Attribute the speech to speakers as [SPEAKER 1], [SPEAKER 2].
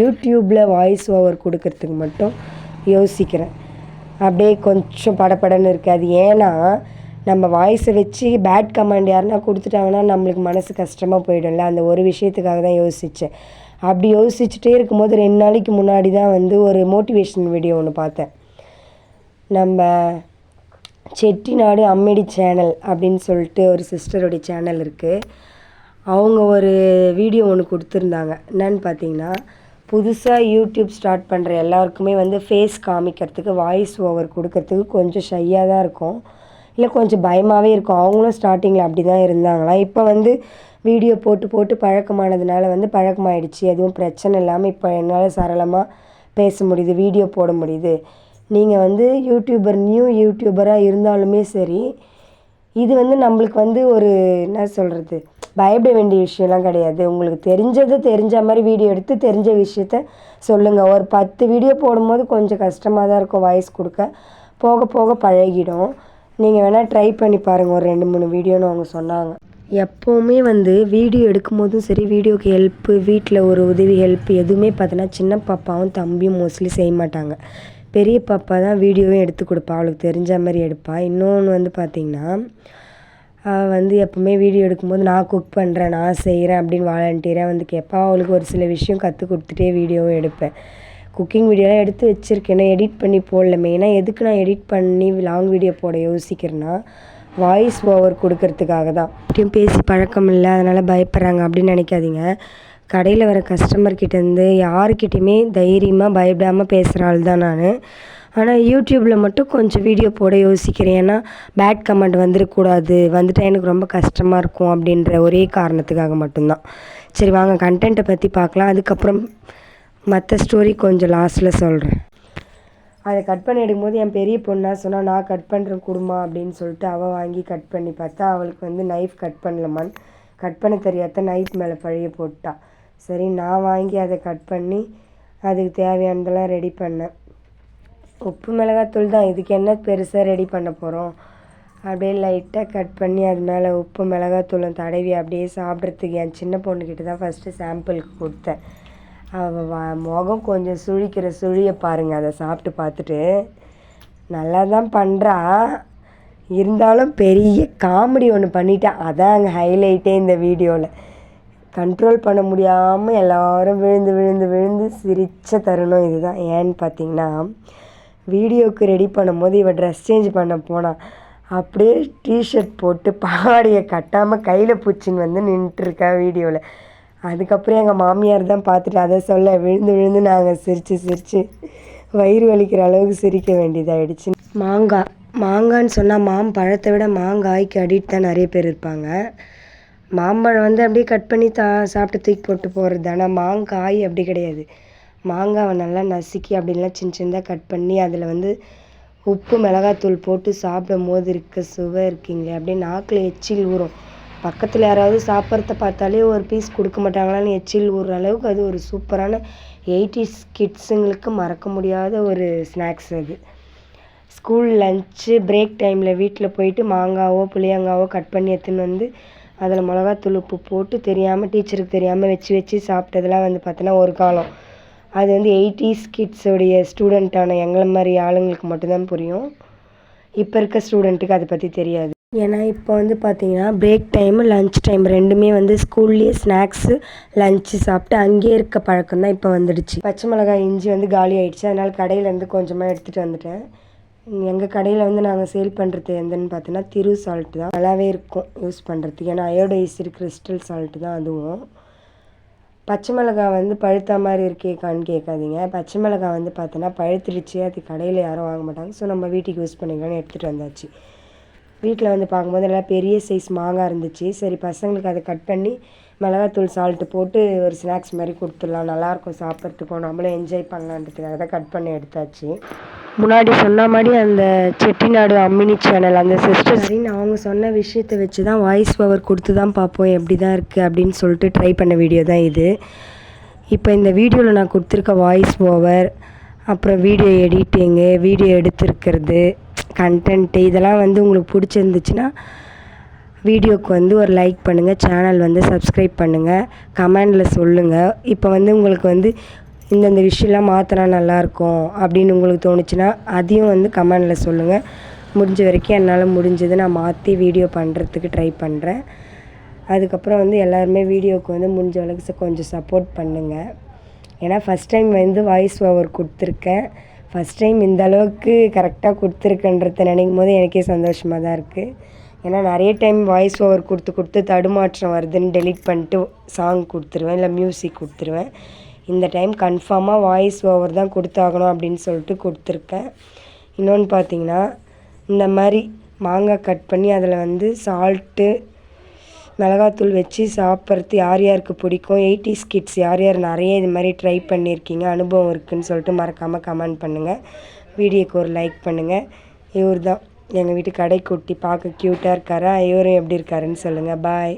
[SPEAKER 1] யூடியூப்பில் voice over கொடுக்கறதுக்கு மட்டும் யோசிக்கிறேன். அப்படியே கொஞ்சம் படப்படன்னு இருக்காது ஏன்னா நம்ம வாய்ஸை வச்சு பேட் கமாண்ட் யாருன்னா கொடுத்துட்டாங்கன்னா நம்மளுக்கு மனசு கஷ்டமாக போயிடும்ல. அந்த ஒரு விஷயத்துக்காக தான் யோசித்தேன் அப்படி யோசிச்சுட்டே இருக்கும்போது ரெண்டு நாளைக்கு முன்னாடி தான் வந்து ஒரு மோட்டிவேஷன் வீடியோ ஒன்று பார்த்தேன். நம்ம செட்டிநாடு அம்மெடி சேனல் அப்படின்னு சொல்லிட்டு ஒரு சிஸ்டருடைய சேனல் இருக்குது அவங்க ஒரு வீடியோ ஒன்று கொடுத்துருந்தாங்க. என்னன்னு பார்த்தீங்கன்னா புதுசாக யூடியூப் ஸ்டார்ட் பண்ணுற எல்லாருக்குமே வந்து ஃபேஸ் காமிக்கிறதுக்கு வாய்ஸ் ஓவர் கொடுக்கறதுக்கு கொஞ்சம் ஷையாக தான் இருக்கும். இல்லை கொஞ்சம் பயமாகவே இருக்கும். அவங்களும் ஸ்டார்டிங்கில் அப்படி தான் இருந்தாங்களாம் இப்போ வந்து வீடியோ போட்டு போட்டு பழக்கமானதுனால வந்து பழக்கமாயிடுச்சு. எதுவும் பிரச்சனை இல்லாமல் இப்போ என்னால் சரளமாக பேச முடியுது வீடியோ போட முடியுது. நீங்கள் வந்து யூடியூபர் நியூ யூடியூபராக இருந்தாலுமே சரி இது வந்து நம்மளுக்கு வந்து ஒரு என்ன சொல்கிறது பயப்பட வேண்டிய விஷயம்லாம் கிடையாது. உங்களுக்கு தெரிஞ்சது தெரிஞ்ச மாதிரி வீடியோ எடுத்து தெரிஞ்ச விஷயத்த சொல்லுங்கள் ஒரு பத்து வீடியோ போடும்போது கொஞ்சம் கஷ்டமாக தான் இருக்கும் வாய்ஸ் கொடுக்க. போக போக பழகிடும். நீங்கள் வேணால் ட்ரை பண்ணி பாருங்கள் ஒரு ரெண்டு மூணு வீடியோன்னு அவங்க சொன்னாங்க. எப்போவுமே வந்து வீடியோ எடுக்கும்போதும் சரி வீடியோக்கு ஹெல்ப்பு வீட்டில் ஒரு உதவி ஹெல்ப் எதுவுமே பார்த்தோன்னா சின்ன பாப்பாவும் தம்பியும் மோஸ்ட்லி செய்ய மாட்டாங்க. பெரிய பாப்பா தான் வீடியோவும் எடுத்து கொடுப்பா. அவளுக்கு தெரிஞ்ச மாதிரி எடுப்பாள் இன்னொன்று வந்து பார்த்திங்கன்னா வந்து எப்போவுமே வீடியோ எடுக்கும்போது நான் குக் பண்ணுறேன் நான் செய்கிறேன் அப்படின்னு வாலண்டியராக வந்து கேட்பா. அவளுக்கு ஒரு சில விஷயம் கற்றுக் கொடுத்துட்டே வீடியோவும் எடுப்பேன். குக்கிங் வீடியோலாம் எடுத்து வச்சுருக்கேன். எடிட் பண்ணி போடல. மெயினாக எதுக்கு நான் எடிட் பண்ணி லாங் வீடியோ போட யோசிக்கிறேன்னா வாய்ஸ் ஓவர் கொடுக்கறதுக்காக தான். அப்படியும் பேசி பழக்கம் இல்லை அதனால் பயப்படுறாங்க அப்படின்னு நினைக்காதீங்க. கடையில் வர கஸ்டமர்கிட்டேருந்து யாருக்கிட்டேயுமே தைரியமாக பயப்படாமல் பேசுகிற ஆள் தான் நான். ஆனால் யூடியூப்பில் மட்டும் கொஞ்சம் வீடியோ போட யோசிக்கிறேன். ஏன்னா பேட் கமெண்ட் வந்துடக்கூடாது வந்துட்டால் எனக்கு ரொம்ப கஷ்டமாக இருக்கும் அப்படின்ற ஒரே காரணத்துக்காக மட்டும்தான். சரி வாங்க கண்டென்ட்டை பற்றி பார்க்கலாம். அதுக்கப்புறம் மற்ற ஸ்டோரி கொஞ்சம் லாஸ்ட்டில் சொல்கிறேன் அதை கட் பண்ணி எடுக்கும்போது என் பெரிய பொண்ணாக சொன்னால் நான் கட் பண்ணுறேன் குடுமா அப்படின்னு சொல்லிட்டு அவள் வாங்கி கட் பண்ணி பார்த்தா அவளுக்கு வந்து நைஃப் கட் பண்ணலமான்னு கட் பண்ண தெரியாத நைஃப் மேலே பழைய போட்டா. சரி நான் வாங்கி அதை கட் பண்ணி அதுக்கு தேவையானதெல்லாம் ரெடி பண்ணேன். உப்பு மிளகாத்தூள் தான். இதுக்கு என்ன பெருசாக ரெடி பண்ண போகிறோம் அப்படியே லைட்டாக கட் பண்ணி அது மேலே உப்பு மிளகாத்தூளும் தடவி அப்படியே சாப்பிட்றதுக்கு என் சின்ன பொண்ணுக்கிட்ட தான் ஃபஸ்ட்டு சாம்பிளுக்கு கொடுத்தேன். அவள் முகம் கொஞ்சம் சுழிக்கிற சுழியை பாருங்கள் அதை சாப்பிட்டு பார்த்துட்டு நல்லா தான் பண்ணுறா இருந்தாலும் பெரிய காமெடி ஒன்று பண்ணிட்டேன் அதான் அங்கே ஹைலைட்டே இந்த வீடியோவில் கண்ட்ரோல் பண்ண முடியாமல் எல்லோரும் விழுந்து விழுந்து விழுந்து சிரித்த தருணம் இதுதான். ஏன்னு பார்த்தீங்கன்னா வீடியோவுக்கு ரெடி பண்ணும்போது இவள் ட்ரெஸ் சேஞ்ச் பண்ண போனான் அப்படியே டிஷர்ட் போட்டு பாவாடையை கட்டாமல் கையில் பிடிச்சின்னு வந்து நின்றுட்டுருக்கா வீடியோவில் அதுக்கப்புறம் எங்கள் மாமியார் தான் பார்த்துட்டு அதை சொல்ல விழுந்து விழுந்து நாங்கள் சிரித்து சிரித்து வயிறு வலிக்கிற அளவுக்கு சிரிக்க வேண்டியதாகிடுச்சு மாங்காய் மாங்கான்னு சொன்னால் மாம்பழத்தை விட மாங்காய்க்கு அடிக்ட் தான் நிறைய பேர் இருப்பாங்க. மாம்பழம் வந்து அப்படியே கட் பண்ணி தா சாப்பிட்டு தூக்கி போட்டு போகிறது ஆனால் மாங்காய் அப்படி கிடையாது. மாங்காவை நல்லா நசுக்கி அப்படின்லாம் சின்ன சின்னதாக கட் பண்ணி அதில் வந்து உப்பு மிளகாத்தூள் போட்டு சாப்பிடும் போது இருக்க சுவை இருக்குங்களே அப்படியே நாக்கில் எச்சில் ஊறும். பக்கத்தில் யாராவது சாப்பிட்றத பார்த்தாலே ஒரு பீஸ் கொடுக்க மாட்டாங்களான்னு எச்சில் ஊறுற அளவுக்கு அது ஒரு சூப்பரான எயிட்டிஸ் கிட்ஸுங்களுக்கு மறக்க முடியாத ஒரு ஸ்நாக்ஸ் அது. ஸ்கூல் லஞ்சு பிரேக் டைமில் வீட்டில் போயிட்டு மாங்காவோ புளியங்காவோ கட் பண்ணி எடுத்துன்னு வந்து அதில் மிளகாத்தூள் உப்பு போட்டு தெரியாமல் டீச்சருக்கு தெரியாமல் வச்சு வச்சு சாப்பிட்டதெல்லாம் வந்து பார்த்தோன்னா ஒரு காலம். அது வந்து எயிட்டிஸ் கிட்ஸோடைய ஸ்டூடெண்ட்டான எங்களை மாதிரி ஆளுங்களுக்கு மட்டும்தான் புரியும். இப்போ இருக்க ஸ்டூடெண்ட்டுக்கு அதை பற்றி தெரியாது. ஏன்னா இப்போ வந்து பார்த்தீங்கன்னா பிரேக் டைமு லஞ்ச் டைம் ரெண்டுமே வந்து ஸ்கூல்லேயே ஸ்நாக்ஸு லஞ்சு சாப்பிட்டு அங்கேயே இருக்க பழக்கம் தான் இப்போ வந்துடுச்சு. பச்சை மிளகாய் இஞ்சி வந்து காலி ஆகிடுச்சு அதனால் கடையிலேருந்து கொஞ்சமாக எடுத்துகிட்டு வந்துட்டேன். எங்கள் கடையில் வந்து நாங்கள் சேல் பண்ணுறது எந்தன்னு பார்த்தோன்னா திரு சால்ட்டு தான். நல்லாவே இருக்கும் யூஸ் பண்ணுறதுக்கு ஏன்னா அயோடைஸ் கிறிஸ்டல் சால்ட்டு தான் அதுவும். பச்சை மிளகாய் வந்து பழுத்த மாதிரி இருக்கேக்கான்னு கேட்காதீங்க. பச்சை மிளகாய் வந்து பார்த்தோன்னா பழுத்துருச்சு அது கடையில் யாரும் வாங்க மாட்டாங்க. ஸோ நம்ம வீட்டுக்கு யூஸ் பண்ணிக்கலாம்னு எடுத்துகிட்டு வந்தாச்சு. வீட்டில் வந்து பார்க்கும்போது நல்லா பெரிய சைஸ் மாங்காய் இருந்துச்சு. சரி பசங்களுக்கு அதை கட் பண்ணி மிளகாத்தூள் சால்ட்டு போட்டு ஒரு ஸ்நாக்ஸ் மாதிரி கொடுத்துடலாம். நல்லாயிருக்கும் சாப்பிட்றதுக்கும் நம்மளும் என்ஜாய் பண்ணலான்றதுக்காக தான் கட் பண்ணி எடுத்தாச்சு. முன்னாடி சொன்ன மாதிரி அந்த செட்டிநாடு அம்மினி சேனல் அந்த சிஸ்டர் சரின்னு அவங்க சொன்ன விஷயத்தை வச்சு தான் வாய்ஸ் ஓவர் கொடுத்து தான் பார்ப்போம். எப்படி தான் இருக்குது அப்படின்னு சொல்லிட்டு ட்ரை பண்ண வீடியோ தான் இது. இப்போ இந்த வீடியோவில் நான் கொடுத்துருக்க வாய்ஸ் ஓவர் அப்புறம் வீடியோ எடிட்டிங்கு வீடியோ எடுத்திருக்கிறது கண்டென்ட்டு இதெல்லாம் வந்து உங்களுக்கு பிடிச்சிருந்துச்சுன்னா வீடியோக்கு வந்து ஒரு லைக் பண்ணுங்கள் சேனல் வந்து சப்ஸ்கிரைப் பண்ணுங்கள் கமெண்டில் சொல்லுங்கள் இப்போ வந்து உங்களுக்கு வந்து இந்தந்த விஷயம்லாம் மாற்றினா நல்லாயிருக்கும் அப்படின்னு உங்களுக்கு தோணுச்சுன்னா அதையும் வந்து கமெண்டில் சொல்லுங்கள் முடிஞ்ச வரைக்கும் என்னால் முடிஞ்சது நான் மாற்றி வீடியோ பண்ணுறதுக்கு ட்ரை பண்ணுறேன் அதுக்கப்புறம் வந்து எல்லாருமே வீடியோவுக்கு வந்து முடிஞ்ச அளவுக்கு கொஞ்சம் சப்போர்ட் பண்ணுங்கள் ஏன்னா ஃபஸ்ட் டைம் வந்து வாய்ஸ் ஓவர் கொடுத்துருக்கேன். ஃபஸ்ட் டைம் இந்த அளவுக்கு கரெக்டாக கொடுத்துருக்கன்றத நினைக்கும் போது எனக்கே சந்தோஷமாக தான் இருக்குது ஏன்னா நிறைய டைம் வாய்ஸ் ஓவர் கொடுத்து கொடுத்து தடுமாற்றம் வருதுன்னு டெலீட் பண்ணிட்டு சாங் கொடுத்துருவேன் இல்லை மியூசிக் கொடுத்துருவேன். இந்த டைம் கன்ஃபார்மாக வாய்ஸ் ஓவர் தான் கொடுத்தாகணும் அப்படின்னு சொல்லிட்டு கொடுத்துருக்கேன். இன்னொன்று பார்த்தீங்கன்னா இந்த மாதிரி மாங்காய் கட் பண்ணி அதில் வந்து சால்ட்டு மிளகாத்தூள் வச்சு சாப்பிட்றது யார் யாருக்கு பிடிக்கும்? எயிட்டிஸ் கிட்ஸ் யார் யார் நிறைய இது மாதிரி ட்ரை பண்ணியிருக்கீங்க? அனுபவம் இருக்குன்னு சொல்லிட்டு மறக்காமல் கமெண்ட் பண்ணுங்கள் வீடியோக்கு ஒரு லைக் பண்ணுங்கள் இவர் தான் எங்கள் வீட்டு கடைக்குட்டி பார்க்க க்யூட்டாக இருக்காரா? இவரும் எப்படி இருக்காருன்னு சொல்லுங்கள் பாய்